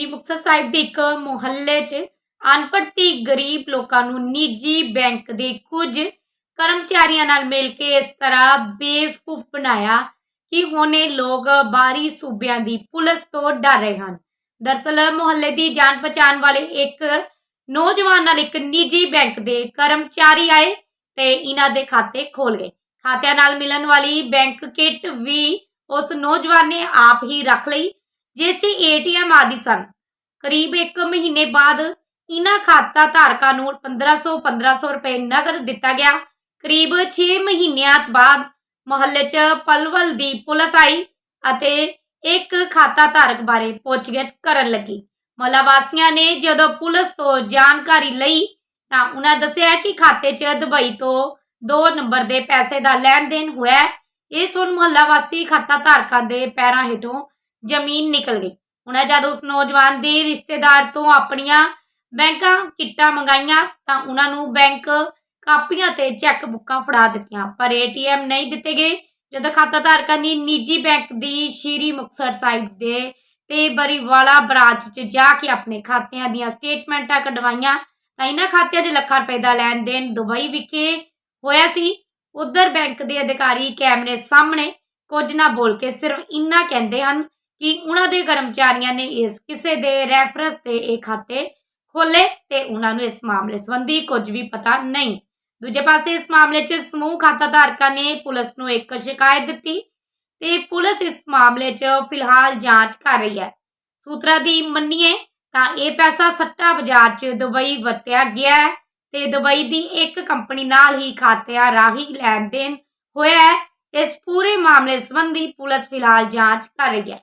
ਸ੍ਰੀ ਮੁਕਤਸਰ ਸਾਹਿਬ ਦੇ ਇੱਕ ਮੁਹੱਲੇ 'ਚ ਅਨਪੜ੍ਹਤੀ ਗਰੀਬ ਲੋਕਾਂ ਨੂੰ ਨਿੱਜੀ ਬੈਂਕ ਦੇ ਕੁਝ ਕਰਮਚਾਰੀਆਂ ਨਾਲ ਮਿਲ ਕੇ ਇਸ ਤਰ੍ਹਾਂ ਬੇਵਕੂਫ ਬਣਾਇਆ ਕਿ ਹੁਣ ਇਹ ਲੋਕ ਬਾਹਰੀ ਸੂਬਿਆਂ ਦੀ ਪੁਲਿਸ ਤੋਂ ਡਰ ਰਹੇ ਹਨ। ਦਰਸਲ, ਮੁਹੱਲੇ ਦੀ ਜਾਣ ਪਛਾਣ ਵਾਲੇ ਇੱਕ ਨੌਜਵਾਨ ਨਾਲ ਇੱਕ ਨਿੱਜੀ ਬੈਂਕ ਦੇ ਕਰਮਚਾਰੀ ਆਏ ਤੇ ਇਹਨਾਂ ਦੇ ਖਾਤੇ ਖੋਲ ਗਏ। ਖਾਤਿਆਂ ਨਾਲ ਮਿਲਣ ਵਾਲੀ ਬੈਂਕ ਕਿੱਟ ਵੀ ਉਸ ਨੌਜਵਾਨ ਨੇ ਆਪ ਹੀ ਰੱਖ ਲਈ ਜਿਸ 'ਚ ਏਟੀਐਮ ਆਦਿ ਸਨ। ਕਰੀਬ 1 ਮਹੀਨੇ ਬਾਅਦ ਇਹਨਾਂ ਖਾਤਾ ਧਾਰਕਾਂ ਨੂੰ 1500 1500 ਰੁਪਏ ਨਗਦ ਦਿੱਤਾ ਗਿਆ। ਕਰੀਬ 6 ਮਹੀਨਿਆਂ ਬਾਅਦ ਮੁਹੱਲੇ 'ਚ ਪਲਵਲ ਦੀ ਪੁਲਿਸ ਆਈ ਅਤੇ ਇੱਕ ਖਾਤਾ ਧਾਰਕ ਬਾਰੇ ਪੁੱਛਗਿੱਛ ਕਰਨ ਲੱਗੀ। ਮੁਹੱਲਾ ਵਾਸੀਆਂ ਨੇ ਜਦੋਂ ਪੁਲਿਸ ਤੋਂ ਜਾਣਕਾਰੀ ਲਈ ਤਾਂ ਉਹਨਾਂ ਦੱਸਿਆ ਕਿ ਖਾਤੇ 'ਚ ਦੁਬਈ ਤੋਂ 2 ਨੰਬਰ ਦੇ ਪੈਸੇ ਦਾ ਲੈਣ ਦੇਣ ਹੋਇਆ। ਹੈ। ਇਹ ਸੁਣ ਮੁਹੱਲਾ ਵਾਸੀ ਖਾਤਾ ਧਾਰਕਾਂ ਦੇ ਪੈਰਾਂ ਹੇਠੋਂ ਜ਼ਮੀਨ ਨਿਕਲ ਗਈ। ਉਹਨਾਂ ਜਦ ਉਸ ਨੌਜਵਾਨ ਦੇ ਰਿਸ਼ਤੇਦਾਰ ਤੋਂ ਆਪਣੀਆਂ ਬੈਂਕਾਂ ਕਿੱਟਾਂ ਮੰਗਾਈਆਂ, ਤਾਂ ਉਹਨਾਂ ਨੂੰ ਬੈਂਕ ਕਾਪੀਆਂ ਤੇ ਚੈੱਕ ਬੁੱਕਾਂ ਫੜਾ ਦਿੱਤੀਆਂ। ਪਰ ਏਟੀਐਮ ਨਹੀਂ ਦਿੱਤੇ ਗਏ, ਜਦੋਂ ਖਾਤਾ ਧਾਰਕਾਂ ਨੇ ਨਿੱਜੀ ਬੈਂਕ ਦੀ ਸ਼੍ਰੀ ਮੁਕਤਸਰ ਸਾਹਿਬ ਦੇ ਤੇ ਬਰੀਵਾਲਾ ਬ੍ਰਾਂਚ 'ਚ ਜਾ ਕੇ ਆਪਣੇ ਖਾਤਿਆਂ ਦੀਆਂ ਸਟੇਟਮੈਂਟਾਂ ਕਢਵਾਈਆਂ, ਤਾਂ ਇਹਨਾਂ ਖਾਤਿਆਂ 'ਚ ਲੱਖਾਂ ਰੁਪਏ ਦਾ ਲੈਣ ਦੇਣ ਦੁਬਈ ਵਿਖੇ ਹੋਇਆ ਸੀ। ਉਧਰ ਬੈਂਕ ਦੇ ਅਧਿਕਾਰੀ ਕੈਮਰੇ ਸਾਹਮਣੇ ਕੁਝ ਨਾ ਬੋਲ ਕੇ ਸਿਰਫ ਇੰਨਾ ਕਹਿੰਦੇ ਹਨ ਕਿ ਉਹਨਾਂ ਦੇ ਕਰਮਚਾਰੀਆਂ ਨੇ ਇਸ ਕਿਸੇ ਦੇ ਰੈਫਰੈਂਸ ਤੇ ਇਹ ਖਾਤੇ ਖੋਲੇ ਤੇ ਉਹਨਾਂ ਨੂੰ ਇਸ ਮਾਮਲੇ ਸੰਬੰਧੀ ਕੁਝ ਵੀ ਪਤਾ ਨਹੀਂ। ਦੂਜੇ ਪਾਸੇ ਇਸ ਮਾਮਲੇ 'ਚ ਸਮੂਹ ਖਾਤਾ ਧਾਰਕਾਂ ਨੇ ਪੁਲਿਸ ਨੂੰ ਇੱਕ ਸ਼ਿਕਾਇਤ ਦਿੱਤੀ ਤੇ ਪੁਲਿਸ ਇਸ ਮਾਮਲੇ 'ਚ ਫਿਲਹਾਲ ਜਾਂਚ ਕਰ ਰਹੀ ਹੈ। ਸੂਤਰਾਂ ਦੀ ਮੰਨੀਏ ਤਾਂ ਇਹ ਪੈਸਾ ਸੱਟਾ ਬਾਜ਼ਾਰ 'ਚ ਦੁਬਈ ਵਰਤਿਆ ਗਿਆ ਹੈ ਤੇ ਦੁਬਈ ਦੀ ਇੱਕ ਕੰਪਨੀ ਨਾਲ ਹੀ ਖਾਤਿਆਂ ਰਾਹੀਂ ਲੈਣ ਦੇਣ ਹੋਇਆ ਹੈ। ਇਸ ਪੂਰੇ ਮਾਮਲੇ ਸੰਬੰਧੀ ਪੁਲਿਸ ਫਿਲਹਾਲ ਜਾਂਚ ਕਰ ਰਹੀ ਹੈ।